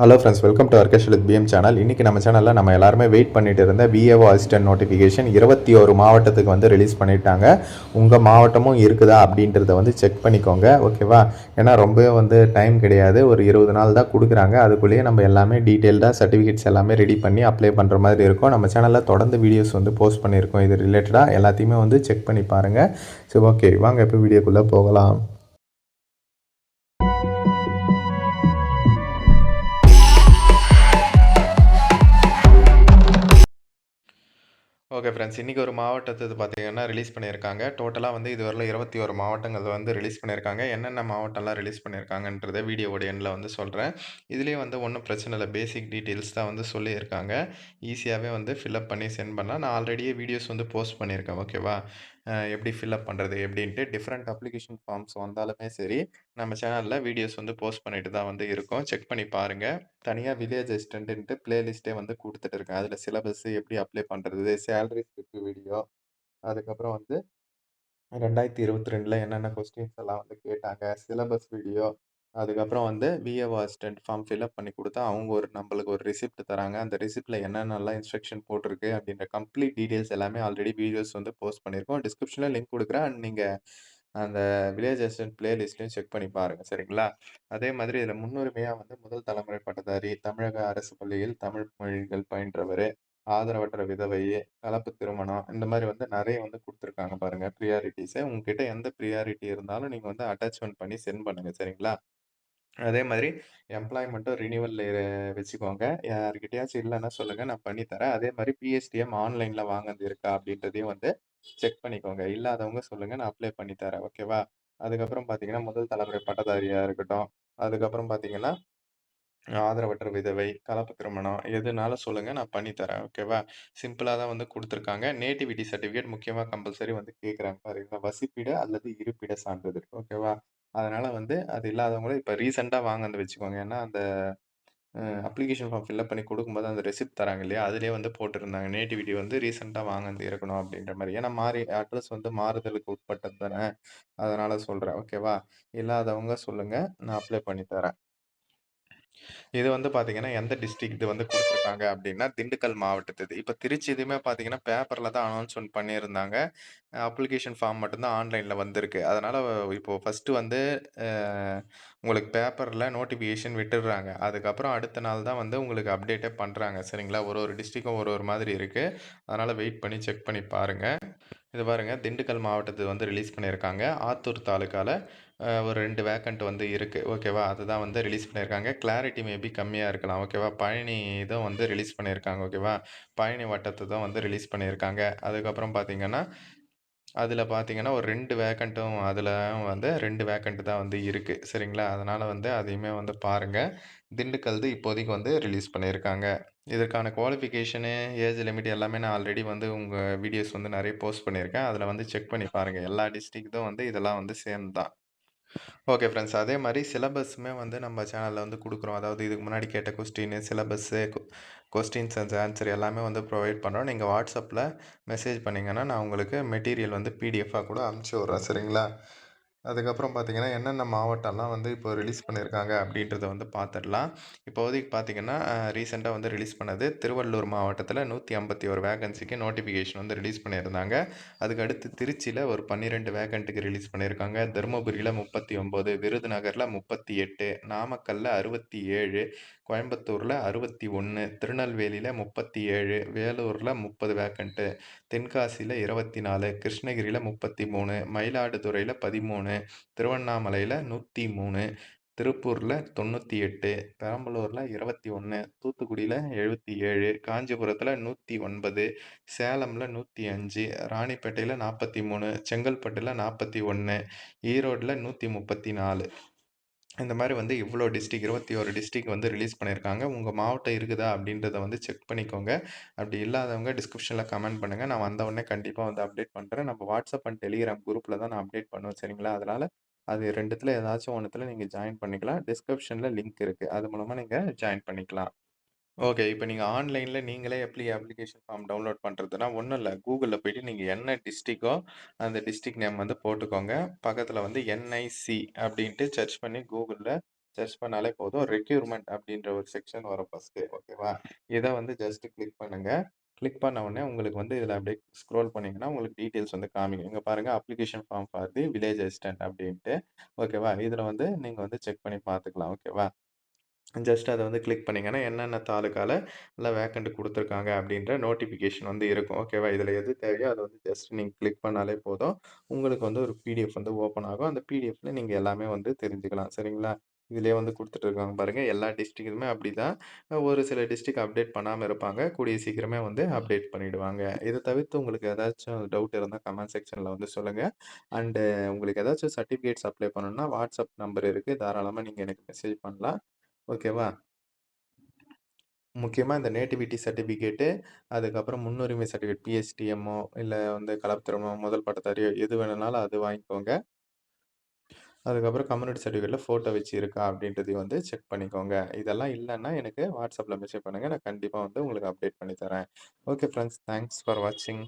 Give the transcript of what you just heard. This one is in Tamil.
Hello friends welcome to Arkesh with P M channel இன்றைக்கி நம்ம சேனலில் நம்ம எல்லாருமே வெயிட் பண்ணிட்டு இருந்த பிஏஓ அசிஸ்டன்ட் நோட்டிஃபிகேஷன் இருபத்தி ஒரு மாவட்டத்துக்கு வந்து ரிலீஸ் பண்ணிட்டாங்க. உங்கள் மாவட்டமும் இருக்குதா அப்படின்றத வந்து செக் பண்ணிக்கோங்க ஓகேவா ஏன்னா ரொம்பவே வந்து டைம் கிடையாது. ஒரு இருபது நாள் தான் கொடுக்குறாங்க. அதுக்குள்ளேயே நம்ம எல்லாமே டீட்டெயில்டாக சர்டிஃபிகேட்ஸ் எல்லாமே ரெடி பண்ணி அப்ளை பண்ணுற மாதிரி இருக்கும். நம்ம சேனலில் தொடர்ந்து வீடியோஸ் வந்து போஸ்ட் பண்ணியிருக்கோம். இது ரிலேட்டடாக எல்லாத்தையுமே வந்து செக் பண்ணி பாருங்கள் சரி ஓகே வாங்க இப்போ வீடியோக்குள்ளே போகலாம். ஓகே ஃப்ரெண்ட்ஸ் இன்றைக்கி ஒரு மாவட்டத்தை பார்த்திங்கன்னா ரிலீஸ் பண்ணியிருக்காங்க. டோட்டலாக வந்து இதுவரையில் இருபத்தி ஒரு மாவட்டங்கள் வந்து ரிலீஸ் பண்ணியிருக்காங்க. என்னென்ன மாவட்டம்லாம் ரிலீஸ் பண்ணியிருக்காங்கன்றதை வீடியோவோட எண்டில் வந்து சொல்கிறேன் இதுலேயே வந்து ஒன்றும் பிரச்சனை இல்லை. பேசிக் டீட்டெயில்ஸ் தான் வந்து சொல்லியிருக்காங்க. ஈஸியாகவே வந்து ஃபில்அப் பண்ணி சென்ட் பண்ணலாம். நான் ஆல்ரெடியே வீடியோஸ் வந்து போஸ்ட் பண்ணியிருக்கேன். ஓகேவா எப்படி ஃபில்அப் பண்ணுறது எப்படின்ட்டு டிஃப்ரெண்ட் அப்ளிகேஷன் ஃபார்ம்ஸ் வந்தாலுமே சரி நம்ம சேனலில் வீடியோஸ் வந்து போஸ்ட் பண்ணிட்டு தான் வந்து இருக்கோம். செக் பண்ணி பாருங்கள் தனியாக வில்லேஜ் அசிஸ்டண்ட்டுன்ட்டு பிளேலிஸ்ட்டே வந்து கொடுத்துட்டு இருக்கேன். அதில் சிலபஸ் எப்படி அப்ளை பண்ணுறது சேலரி ஸ்லிப் வீடியோ அதுக்கப்புறம் வந்து ரெண்டாயிரத்தி இருபத்தி ரெண்டில் என்னென்ன கொஸ்டின்ஸ் எல்லாம் வந்து கேட்டாங்க சிலபஸ் வீடியோ அதுக்கப்புறம் வந்து விஏஓ அசிஸ்டன்ட் ஃபார்ம் ஃபில்அப் பண்ணி கொடுத்தா அவங்க ஒரு நம்மளுக்கு ஒரு ரிசிப்ட் தராங்க. அந்த ரிசிப்ட்டில் என்னென்னலாம் இன்ஸ்ட்ரக்ஷன் போட்டிருக்கு அப்படின்ற கம்ப்ளீட் டீட்டெயில்ஸ் எல்லாமே ஆல்ரெடி வீடியோஸ் வந்து போஸ்ட் பண்ணியிருக்கோம். டிஸ்கிரிப்ஷனில் லிங்க் கொடுக்குறேன். அண்ட் நீங்கள் அந்த வில்லேஜ் அசிஸ்டன்ட் பிளேலிஸ்ட்லையும் செக் பண்ணி பாருங்கள் சரிங்களா? அதே மாதிரி இதில் முன்னுரிமையாக வந்து முதல் தலைமுறை பட்டதாரி தமிழக அரசு பள்ளியில் தமிழ் மொழிகள் பயின்றவர் ஆதரவற்ற விதவை கலப்பு திருமணம் இந்த மாதிரி வந்து நிறைய வந்து கொடுத்துருக்காங்க பாருங்கள் ப்ரியாரிட்டிஸை உங்ககிட்ட எந்த ப்ரியாரிட்டி இருந்தாலும் நீங்கள் வந்து அட்டாச்மெண்ட் பண்ணி சென்ட் பண்ணுங்கள் சரிங்களா? அதே மாதிரி எம்ப்ளாய்மெண்ட்டும் ரினியூவல் வச்சுக்கோங்க. யாருக்கிட்டயாச்சும் இல்லைன்னா சொல்லுங்க நான் பண்ணி தரேன். அதே மாதிரி பிஎஸ்டிஎம் ஆன்லைன்ல வாங்கினது இருக்கா அப்படின்றதையும் வந்து செக் பண்ணிக்கோங்க. இல்லாதவங்க சொல்லுங்க நான் அப்ளை பண்ணி தரேன். ஓகேவா அதுக்கப்புறம் பார்த்தீங்கன்னா முதல் தலைமுறை பட்டதாரியா இருக்கட்டும். அதுக்கப்புறம் பார்த்தீங்கன்னா ஆதரவற்ற விதவை கலப்பு திருமணம் எதுனாலும் சொல்லுங்க நான் பண்ணி தரேன். ஓகேவா சிம்பிளாக தான் வந்து கொடுத்துருக்காங்க. நேட்டிவிட்டி சர்டிஃபிகேட் முக்கியமாக கம்பல்சரி வந்து கேட்குறாங்க பாருங்க. வசிப்பிட அல்லது இருப்பிட சான்றிதழ். ஓகேவா அதனால வந்து அது இல்லாதவங்களும் இப்போ ரீசெண்டாக வாங்கன்னு வச்சுக்கோங்க. ஏன்னா அந்த அப்ளிகேஷன் ஃபார்ம் ஃபில்அப் பண்ணி கொடுக்கும்போது அந்த ரெசிப்ட் தராங்க இல்லையா? அதிலே வந்து போட்டிருந்தாங்க. நேட்டிவிட்டி வந்து ரீசெண்டாக வாங்கந்து இருக்கணும் அப்படின்ற மாதிரி. ஏன்னா மாறி அட்ரஸ் வந்து மாறுதலுக்கு உட்பட்டது தானே? அதனால் சொல்கிறேன் ஓகேவா இல்லாதவங்க சொல்லுங்கள் நான் அப்ளை பண்ணி தரேன். இது வந்து பார்த்தீங்கன்னா, எந்த டிஸ்ட்ரிக் இது வந்து கொடுத்துருக்காங்க அப்படின்னா திண்டுக்கல் மாவட்டத்து. இப்போ திருச்சி இதுவுமே பார்த்தீங்கன்னா, பேப்பரில் தான் அனௌன்ஸ்மெண்ட் பண்ணியிருந்தாங்க. அப்ளிகேஷன் ஃபார்ம் மட்டும்தான் ஆன்லைனில் வந்திருக்கு. அதனால் இப்போது ஃபர்ஸ்ட்டு வந்து உங்களுக்கு பேப்பரில் நோட்டிஃபிகேஷன் விட்டுடுறாங்க அதுக்கப்புறம் அடுத்த நாள் தான் வந்து உங்களுக்கு அப்டேட்டே பண்ணுறாங்க சரிங்களா? ஒரு ஒரு டிஸ்ட்ரிக்கும் ஒரு ஒரு மாதிரி இருக்குது அதனால் வெயிட் பண்ணி செக் பண்ணி பாருங்கள் இது பாருங்கள் திண்டுக்கல் மாவட்டத்து வந்து ரிலீஸ் பண்ணியிருக்காங்க. ஆத்தூர் தாலுக்காவில் ஒரு ரெண்டு வேக்கண்ட் வந்து இருக்குது ஓகேவா? அதுதான் வந்து ரிலீஸ் பண்ணியிருக்காங்க. கிளாரிட்டி மேபி கம்மியாக இருக்கலாம். ஓகேவா? பழனி இதுவும் வந்து ரிலீஸ் பண்ணியிருக்காங்க. ஓகேவா? பழனி வட்டத்தை தான் வந்து ரிலீஸ் பண்ணியிருக்காங்க. அதுக்கப்புறம் பார்த்தீங்கன்னா, அதில் பார்த்தீங்கன்னா, ஒரு 2 வேக்கண்ட்டும் அதில் வந்து 2 வேக்கண்ட் தான் வந்து இருக்கு. சரிங்களா? அதனால வந்து அதையுமே வந்து பாருங்க. திண்டுக்கல்து இப்போதைக்கு வந்து ரிலீஸ் பண்ணியிருக்காங்க. இதற்கான குவாலிஃபிகேஷனு, ஏஜ் லிமிட் எல்லாமே நான் ஆல்ரெடி வந்து உங்க வீடியோஸ் வந்து நெறைய போஸ்ட் பண்ணியிருக்கேன். அதில வந்து செக் பண்ணி பாருங்க. எல்லா டிஸ்ட்ரிக்ட்தும் வந்து இதெல்லாம் வந்து சேம் தான். Okay friends. அதே மாதிரி சிலபஸுமே வந்து நம்ம சேனலில் வந்து கொடுக்குறோம் அதாவது இதுக்கு முன்னாடி கேட்ட கொஸ்டினு, சிலபஸ்ஸு கொ கொஸ்டின்ஸ் அண்ட் ஆன்சர் எல்லாமே வந்து ப்ரொவைட் பண்ணுறோம் நீங்கள் வாட்ஸ்அப்பில் மெசேஜ் பண்ணிங்கன்னா நான் உங்களுக்கு மெட்டீரியல் வந்து பிடிஎஃபாக கூட அனுப்பிச்சி விட்றேன் சரிங்களா? அதுக்கப்புறம் பார்த்தீங்கன்னா, என்னென்ன மாவட்டம்லாம் வந்து இப்போ ரிலீஸ் பண்ணியிருக்காங்க அப்படின்றத வந்து பார்த்துடலாம். இப்போதைக்கு பார்த்தீங்கன்னா, ரீசெண்டாக வந்து ரிலீஸ் பண்ணது திருவள்ளூர் மாவட்டத்தில் நூற்றி ஐம்பத்தி ஒரு வேகன்சிக்கு நோட்டிஃபிகேஷன் வந்து ரிலீஸ் பண்ணியிருந்தாங்க. அதுக்கு அடுத்து திருச்சியில் ஒரு பன்னிரெண்டு வேகண்ட்டுக்கு ரிலீஸ் பண்ணியிருக்காங்க. தருமபுரியில் முப்பத்தி ஒம்போது விருதுநகரில் முப்பத்தி எட்டு நாமக்கல்லில் அறுபத்தி ஏழு கோயம்புத்தூரில் அறுபத்தி ஒன்று திருநெல்வேலியில் முப்பத்தி ஏழு வேலூரில் முப்பது வேக்கண்ட்டு தென்காசியில் இருபத்தி நாலு கிருஷ்ணகிரியில் முப்பத்தி மூணு மயிலாடுதுறையில் பதிமூணு திருவண்ணாமலையில் நூற்றி மூணு திருப்பூரில் தொண்ணூற்றி எட்டு பெரம்பலூரில் இருபத்தி ஒன்று தூத்துக்குடியில் எழுபத்தி ஏழு காஞ்சிபுரத்தில் நூற்றி ஒன்பது சேலமில் நூற்றி அஞ்சு ராணிப்பேட்டையில் நாற்பத்தி மூணு செங்கல்பட்டில் நாற்பத்தி ஒன்று ஈரோட்டில் நூற்றி முப்பத்தி நாலு. இந்த மாதிரி வந்து இவ்வளோ டிஸ்ட்ரிக் இருபத்தி ஒரு டிஸ்ட்ரிக் வந்து ரிலீஸ் பண்ணியிருக்காங்க. உங்கள் மாவட்டம் இருக்குதா அப்படின்றத வந்து செக் பண்ணிக்கோங்க. அப்படி இல்லாதவங்க டிஸ்கிரிப்ஷனில் கமெண்ட் பண்ணுங்கள் நான் வந்த உடனே கண்டிப்பாக வந்து அப்டேட் பண்ணுறேன் நம்ம வாட்ஸ்அப் அண்ட் டெலிகிராம் குரூப்பில் தான் நான் அப்டேட் பண்ணுவேன். சரிங்களா? அதனால் அது ரெண்டுத்தில் ஏதாச்சும் ஒன்றுத்தில் நீங்கள் ஜாயின் பண்ணிக்கலாம். டிஸ்கிரிப்ஷனில் லிங்க் இருக்குது அது மூலமாக நீங்கள் ஜாயின் பண்ணிக்கலாம். ஓகே. இப்ப நீங்க ஆன்லைன்ல நீங்களே எப்படி அப்ளிகேஷன் ஃபார்ம் டவுன்லோட் பண்றதுன்னா, ஒண்ணும் இல்ல. Googleல போயிட்டு நீங்க என்ன டிஸ்ட்ரிக்கோ, அந்த டிஸ்ட்ரிக்ட் நேம் வந்து போட்டுக்கோங்க. பக்கத்துல வந்து என்ஐசி அப்படின்ட்டு சர்ச் பண்ணி Googleல சர்ச் பண்ணாலே போதும். ரெக்யூர்மென்ட் அப்படின்ற ஒரு செக்ஷன் வரும் ஃபர்ஸ்ட்டு ஓகேவா? இத வந்து ஜஸ்ட் கிளிக் பண்ணுங்க. கிளிக் பண்ண உடனே உங்களுக்கு வந்து இதில் அப்படியே ஸ்க்ரோல் பண்ணீங்கன்னா, உங்களுக்கு டீட்டெயில்ஸ் வந்து காமிக்கும். இங்க பாருங்க application form for the village assistant அப்படின்ட்டு. ஓகேவா? இதில் வந்து நீங்க வந்து செக் பண்ணி பார்த்துக்கலாம். ஓகேவா? ஜஸ்ட் அதை வந்து கிளிக் பண்ணிங்கன்னா என்னென்ன தாலுக்காவில் நல்லா வேக்கண்ட் கொடுத்துருக்காங்க அப்படின்ற நோட்டிஃபிகேஷன் வந்து இருக்கும். ஓகேவா? இதில் எது தேவையோ அதை வந்து ஜஸ்ட் நீங்கள் கிளிக் பண்ணாலே போதும். உங்களுக்கு வந்து ஒரு பிடிஎஃப் வந்து ஓப்பன் ஆகும். அந்த பிடிஎஃப்ல நீங்கள் எல்லாமே வந்து தெரிஞ்சுக்கலாம். சரிங்களா? இதிலே வந்து கொடுத்துட்ருக்காங்க இருக்காங்க பாருங்க. எல்லா டிஸ்ட்ரிக்ட்டுமே அப்படிதான். ஒரு சில டிஸ்ட்ரிக் அப்டேட் பண்ணாமல் இருப்பாங்க. கூடிய சீக்கிரமே வந்து அப்டேட் பண்ணிவிடுவாங்க இதை தவிர்த்து உங்களுக்கு ஏதாச்சும் டவுட் இருந்தால் கமெண்ட் செக்ஷனில் வந்து சொல்லுங்கள் அண்டு உங்களுக்கு ஏதாச்சும் சர்டிஃபிகேட்ஸ் அப்ளை பண்ணணும்னா வாட்ஸ்அப் நம்பர் இருக்குது தாராளமாக நீங்கள் எனக்கு மெசேஜ் பண்ணலாம். ஓகேவா? முக்கியமா இந்த நேட்டிவிட்டி சர்டிஃபிகேட்டு, அதுக்கப்புறம் முன்னுரிமை சர்டிஃபிகேட் பிஹெச்டிஎம்மோ இல்ல வந்து கலப்புத்திறனோ, முதல் பட்டதாரியோ எது வேணும்னாலும் அது வாங்கிக்கோங்க. அதுக்கப்புறம் கம்யூனிட்டி சர்டிஃபிகேட்ல ஃபோட்டோ வச்சு இருக்கா அப்படின்றதையும் வந்து செக் பண்ணிக்கோங்க. இதெல்லாம் இல்லன்னா எனக்கு வாட்ஸ்அப்பில் மெசேஜ் பண்ணுங்க. நான் கண்டிப்பா வந்து உங்களுக்கு அப்டேட் பண்ணி தரேன். Okay friends. தேங்க்ஸ் ஃபார் வாட்சிங்.